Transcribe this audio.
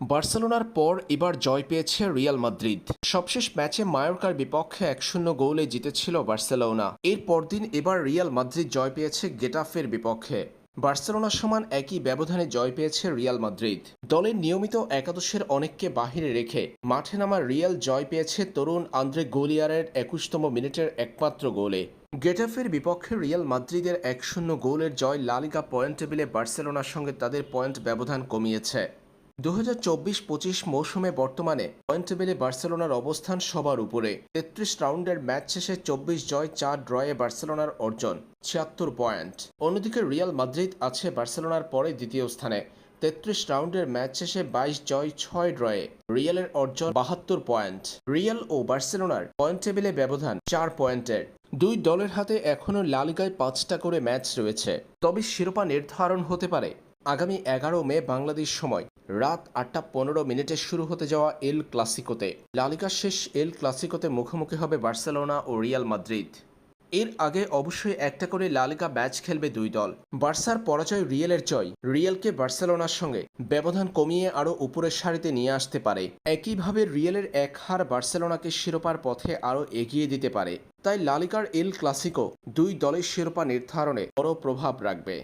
বার্সেলোনার পর এবার জয় পেয়েছে রিয়াল মাদ্রিদ। সবশেষ ম্যাচে মায়োরকার বিপক্ষে এক শূন্য গোলে জিতেছিল বার্সেলোনা। এর পরদিন এবার রিয়াল মাদ্রিদ জয় পেয়েছে গেটাফের বিপক্ষে। বার্সেলোনা সমান একই ব্যবধানে জয় পেয়েছে রিয়াল মাদ্রিদ। দলের নিয়মিত একাদশের অনেককে বাহিরে রেখে মাঠে নামা রিয়াল জয় পেয়েছে তরুণ আন্দ্রে গোলিয়ারের একুশতম মিনিটের একমাত্র গোলে। গেটাফের বিপক্ষে রিয়াল মাদ্রিদের এক শূন্য গোলের জয় লালিগা পয়েন্ট টেবিলে বার্সেলোনার সঙ্গে তাদের পয়েন্ট ব্যবধান কমিয়েছে। দু হাজার চব্বিশ পঁচিশ মৌসুমে বর্তমানে পয়েন্ট টেবিলে বার্সেলোনার অবস্থান সবার উপরে। তেত্রিশ রাউন্ডের ম্যাচ শেষে চব্বিশ জয়, চার ড্রয়ে বার্সেলোনার অর্জন, ছিয়াত্তর পয়েন্ট। অন্যদিকে রিয়াল মাদ্রিদ আছে বার্সেলোনার পরে দ্বিতীয় স্থানে। তেত্রিশ রাউন্ডের ম্যাচ শেষে বাইশ জয়, ছয় ড্রয়ে। রিয়ালের অর্জন, বাহাত্তর পয়েন্ট। রিয়াল ও বার্সেলোনার পয়েন্ট টেবিলে ব্যবধান, চার পয়েন্টের। দুই দলের হাতে এখনও লালিগায় পাঁচটা করে ম্যাচ রয়েছে। তবে শিরোপা নির্ধারণ হতে পারে। আগামী এগারো মে বাংলাদেশ সময়। রাত আটটা পনেরো মিনিটে শুরু হতে যাওয়া এল ক্লাসিকোতে। লালিগা শেষ এল ক্লাসিকোতে মুখোমুখি হবে বার্সেলোনা ও রিয়াল মাদ্রিদ। এর আগে অবশ্যই একটা করে লালিকা ম্যাচ খেলবে দুই দল। বার্সার পরাজয় রিয়েলের জয়। রিয়েলকে বার্সেলোনার সঙ্গে ব্যবধান কমিয়ে আরও উপরের সারিতে নিয়ে আসতে পারে। একইভাবে রিয়েলের এক হার বার্সেলোনাকে শিরোপার পথে আরও এগিয়ে দিতে পারে। তাই লালিকার এল ক্লাসিকো দুই দলের শিরোপা নির্ধারণে বড় প্রভাব রাখবে।